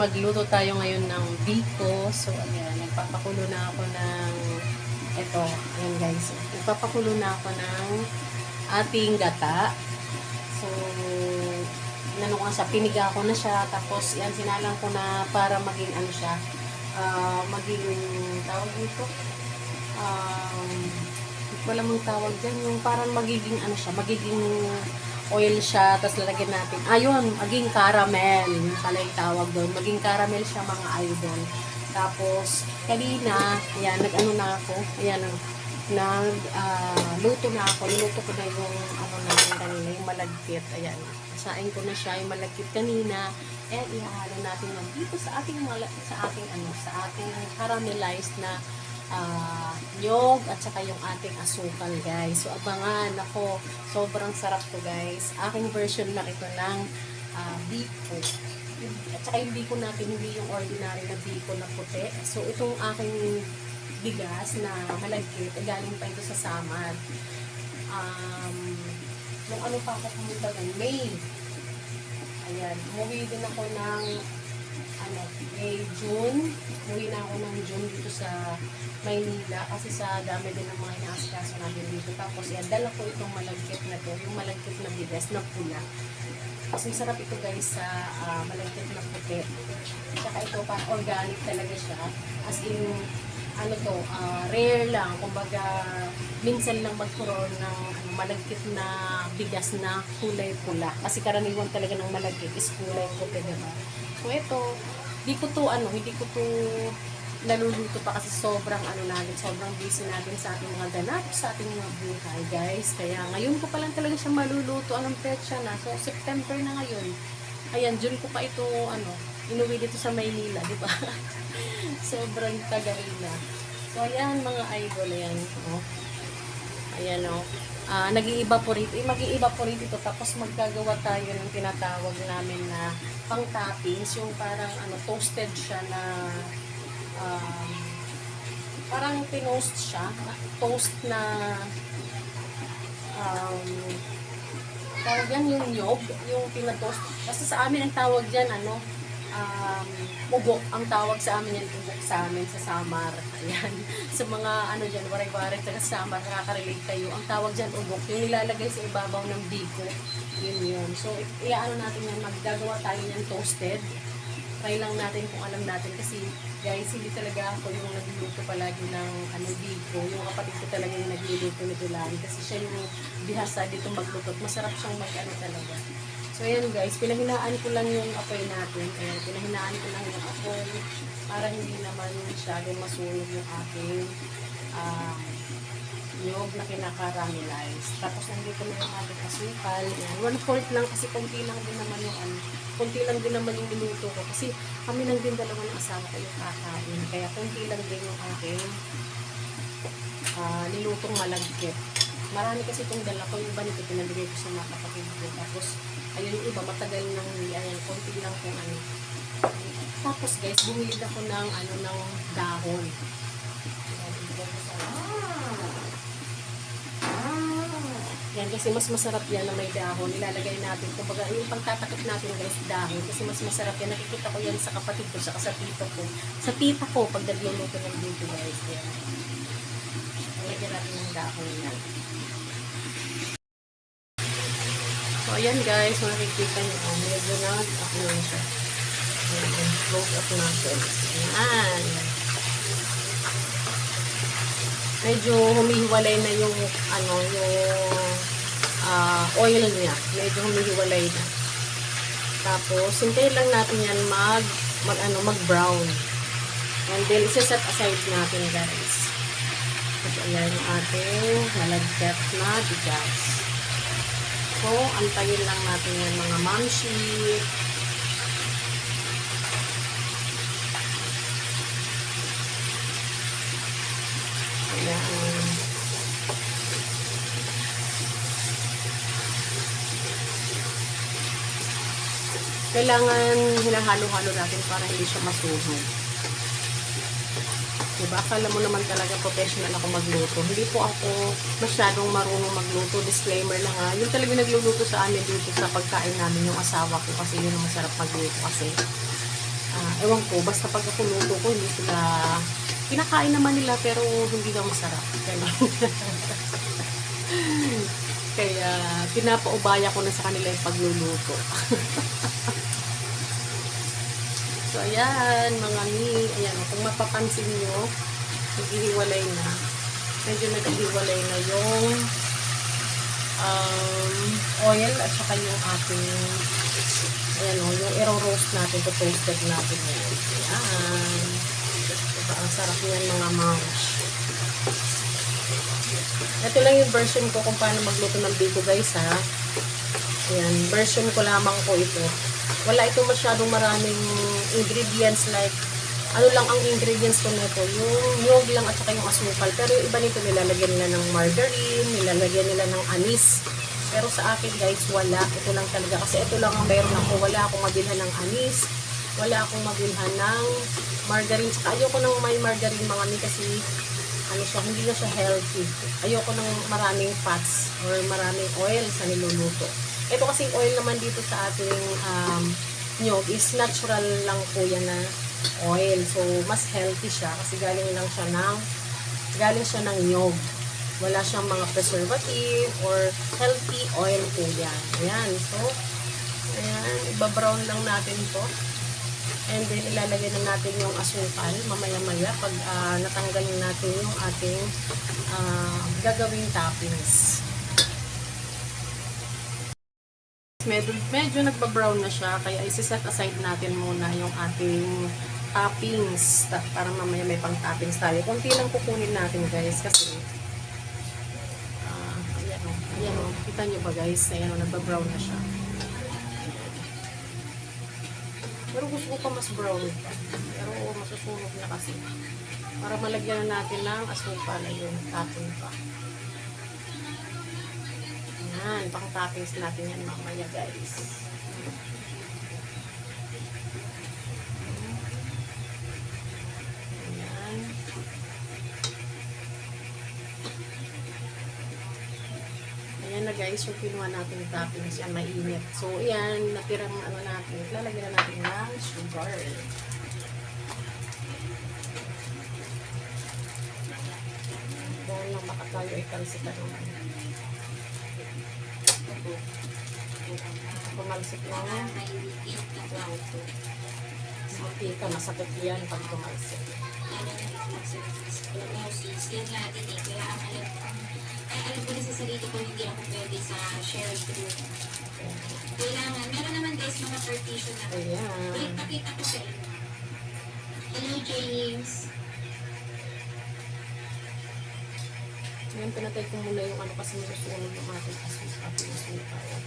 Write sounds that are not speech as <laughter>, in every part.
Magluto tayo ngayon ng biko. So, ayan, nagpapakulo na ako ng ito, ayan guys. Nagpapakulo na ako ng ating gata. So, inano ko siya, piniga ko na siya. Tapos, yan, sinalang ko na para maging ano siya, ah, maging, tawag dito, um, wala mong tawag dyan, yung parang magiging ano siya, magiging oil siya, tapos lalagyan natin, ayun, maging caramel, yung pala yung tawag doon, maging caramel siya mga idol. Tapos, kanina, ayan, nag-ano na ako, ayan, nag, ah, luto na ako, niluto ko na yung, ano namin kanina, yung malagkit, ayan, sain ko na siya, yung malagkit kanina, and ihahalo natin yan dito sa ating, sa ating, ano, sa ating caramelized na ah nyog at saka yung ating asukal guys. So abangan ako, sobrang sarap to guys. Aking version lang ito ng uh, biko. At saka yung biko natin hindi yung ordinary na biko na puti. So itong aking bigas na malagkit, eh, galing pa ito sa Samar. Um, nung ano pa ako pumunta doon, May. Ayan, umuwi din ako ng ano, May, June. Umuwi na ako ng June dito sa Maynila kasi sa dami din ng mga inaasikaso namin dito. Tapos yan, dala ko itong malagkit na to, yung malagkit na bigas na pula. Kasi sarap ito guys sa ah, malagkit na puti. Tsaka ito pa organic talaga siya. As in, ano to, ah, rare lang. Kumbaga, minsan lang magkaroon ng ano, malagkit na bigas na kulay pula. Kasi karaniwan talaga ng malagkit is kulay puti, diba? So ito, di ko to ano, hindi ko to naluluto pa kasi sobrang ano natin, sobrang busy natin sa ating mga ganap, sa ating mga buhay, guys. Kaya ngayon ko pa lang talaga siya maluluto. Anong petsa na? So, September na ngayon. Ayan, June ko pa ito, ano, inuwi dito sa Maynila, di ba? <laughs> sobrang tagal na. So, ayan, mga idol, ayan. Oh. Ayan, oh. Ah, nag-i-evaporate. Eh, mag-i-evaporate ito. Tapos maggagawa tayo ng tinatawag namin na pang toppings. Yung parang ano, toasted siya na um, parang pinost siya. Toast na um, tawag yan yung nyog, yung pinatoast. Basta sa amin ang tawag dyan, ano, um, ugok ang tawag sa amin yan, ugok sa amin sa Samar. Ayan. <laughs> Sa mga ano dyan, waray-waray taga Samar, nakaka-relate kayo. Ang tawag dyan, ugok. Yung nilalagay sa ibabaw ng biko. Yun yun. So, iaano natin yan, maggagawa tayo yan toasted. Try lang natin kung alam natin kasi guys, hindi talaga ako yung nagluluto palagi ng ano biko. Yung kapatid ko talaga yung nagluluto nito lang kasi siya yung bihasa dito magluto. Masarap siyang mag-ano talaga. So, ayan guys, pinahinaan ko lang yung apoy natin. Ayan, pinahinaan ko lang yung apoy para hindi naman masyadong masunog yung aking ah, nyog na kinakaramelize. Tapos, nandito na yung ating asukal. Ayan, one fourth lang kasi konti lang din naman yung ano, konti lang din naman yung niluto ko. Kasi kami lang din dalawa ng asawa ko yung kakain. Kaya konti lang din yung aking ah, nilutong malagkit. Marami kasi itong dala ko. Yung iba nito pinaligay ko sa mga kapatid ko. Tapos, ayun yung iba, matagal nang ayan, konti lang kung ano. Tapos guys, bumili ako ng ano ng dahon. Sa yan kasi mas masarap yan na may dahon. Ilalagay natin. Kumbaga, yung pagtatakip natin guys, dahon. Kasi mas masarap yan. Nakikita ko yan sa kapatid ko, saka sa tito ko. Sa tita ko, pag nagluluto ng dito guys. Yan. Lagyan natin ng dahon yan. So, ayan guys, makikita nyo. Oh, medyo nag-up na siya. Ayan, close up natin. Ayan. Medyo humihiwalay na yung, ano, yung ah, oil niya. Medyo humihiwalay na. Tapos, hintayin lang natin yan mag, mag, ano, mag-brown. And then, isa-set aside natin guys. Tapos, ayan yung ating malagkat na bigas. So, antayin lang natin yan mga mamshi. Kailangan hinahalo-halo natin para hindi siya masunog. Diba? Akala mo naman talaga professional ako magluto. Hindi po ako masyadong marunong magluto. Disclaimer lang ha. Yung talaga nagluluto sa amin dito sa pagkain namin yung asawa ko kasi yun ang masarap magluto kasi ah, ewan ko, basta pag ako luto ko, hindi sila, kinakain naman nila pero hindi daw masarap. Ganun. <laughs> Kaya, pinapaubaya ko na sa kanila yung pagluluto. <laughs> ayan, mga mi, ayan, kung mapapansin nyo, naghihiwalay na. Medyo naghihiwalay na yung um, oil at saka yung ating ayan o, yung iro-roast natin, to toasted natin ngayon. Ayan. Diba, ang sarap niyan mga moms. Ito lang yung version ko kung paano magluto ng biko guys ha. Ayan, version ko lamang ko ito. Wala ito masyadong maraming ingredients like ano lang ang ingredients ko nito, yung nyog lang at saka yung asukal. Pero yung iba nito nilalagyan nila ng margarine, nilalagyan nila ng anis. Pero sa akin guys, wala. Ito lang talaga. Kasi ito lang ang meron ako. Wala akong mabilhan ng anis. Wala akong mabilhan ng margarine. Saka ayoko ng may margarine mga mi kasi ano siya, hindi na siya healthy. Ayoko ng maraming fats or maraming oil sa niluluto. Ito kasing oil naman dito sa ating um, nyog is natural lang po yan na oil. So, mas healthy siya kasi galing lang siya ng galing siya ng nyog. Wala siyang mga preservative or healthy oil po yan. Ayan. So, ayan. Ibabrown lang natin to. And then, ilalagay na natin yung asukal mamaya-maya pag ah, natanggal na natin yung ating ah, gagawing toppings. Medyo, medyo nagba-brown na siya, kaya isi-set aside natin muna yung ating toppings para mamaya may pang toppings tayo. Kunti lang kukunin natin guys kasi ah, ayan o, kita nyo ba guys, ayan o, nagba-brown na siya. Pero gusto ko pa mas brown. Pero masusunog na kasi. Para malagyan na natin ng asukal ayun, topping pa. Ayan, pang toppings natin yan mamaya guys. Ayan. Ayan na guys, yung kinuha natin toppings yan, mainit. So, ayan, natirang ano natin, lalagyan na natin ng sugar. Dahil lang baka tayo ay naman. Pumalsik na nga. Hindi ka, masakit yan pag pumalsik. alam ko na sa sarili ko hindi ako pwede sa shared group. Kailangan, meron naman guys mga partition na. Ayan. Wait, pakita ko sa inyo. Hello, James. Ngayon, pinatay ko muna yung ano kasi masusunod yung ating. Ayan.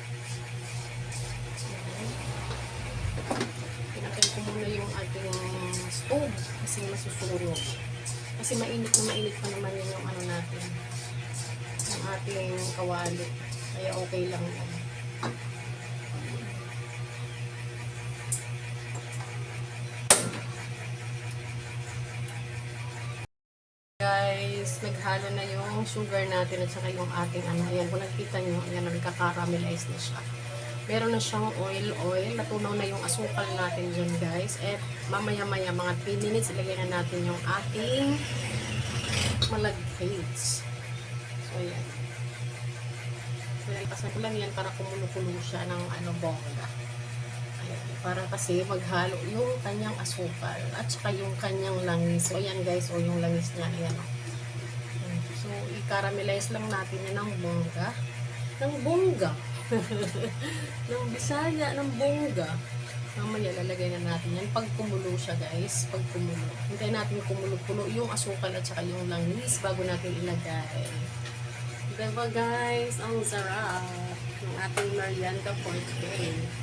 Pinatay ko muna yung ating stove kasi masusunog. Kasi mainit na mainit pa naman yun yung ano natin. Yung ating kawali. Kaya okay lang yan. Guys, naghalo na yung sugar natin at saka yung ating ano. Ayan, kung nakikita nyo, ayan, nagka-caramelize na siya. Meron na siyang oil-oil. Natunaw na yung asukal natin dyan, guys. At mamaya-maya, mga 3 minutes, ilagay na natin yung ating malagkites. So, ayan. Ipasa ko lang yan para kumulo-kulo siya ng ano, bongga. Ayan, para kasi maghalo yung kanyang asukal at saka yung kanyang langis. So, ayan guys, o yung langis niya, ayan o. I-caramelize lang natin yan ng bongga. Ng bongga. <laughs> ng bisaya, ng bongga. Mamaya lalagay na natin yan pag kumulo siya guys. Pag kumulo. Hintayin natin kumulo-kulo yung asukal at saka yung langis bago natin ilagay. Diba guys? Ang sarap ng ating merienda for today.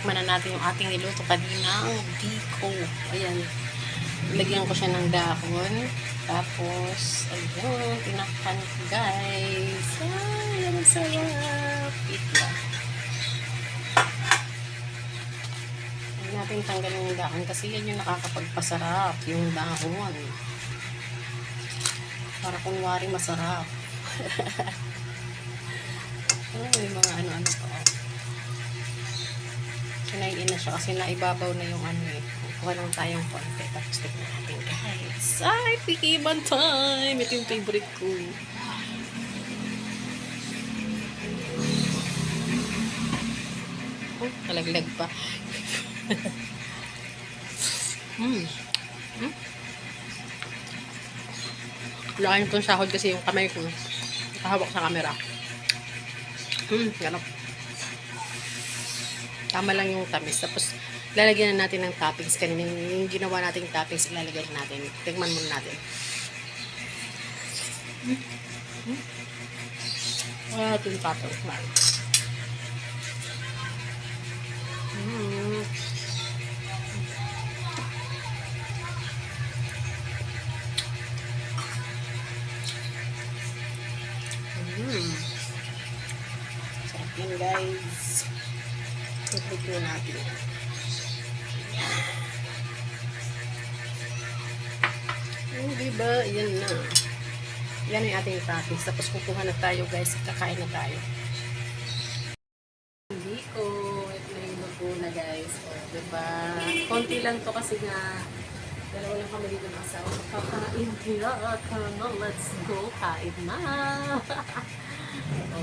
tikman na natin yung ating niluto kaninang biko. Ayan. Lagyan ko siya ng dahon. Tapos, ayun, tinakpan ko guys. Ay, ang sarap. Itla. Huwag natin tanggalin yung dahon kasi yan yung nakakapagpasarap, yung dahon. Para kunwari masarap. <laughs> Ay, mga ano-ano pa. Kinain na siya kasi naibabaw na yung ano eh. Kuha lang tayong konti. Tapos tignan natin guys. Ay, pikiban time! Ito yung favorite ko. Oh, nalaglag pa. <laughs> Hmm. Hmm? Lakan itong sahod kasi yung kamay ko. Nakahawak sa camera. Hmm, ganap. Tama lang yung tamis. Tapos, lalagyan na natin ng toppings. Kanina yung ginawa nating toppings, ilalagay na natin. Tingnan muna natin. Hmm? Hmm? Ito yung toppings. Hmm. Tutupo natin. Oh, diba? Yan na. Yan yung ating toppings. Tapos kukuha na tayo, guys. Kakain na tayo. Hindi ko. Ito na yung luto na, guys. O, diba? Konti lang to kasi nga dalawa lang kami dito ng asawa. Kakain kaya ka na. Let's go. Kain na. <laughs> o,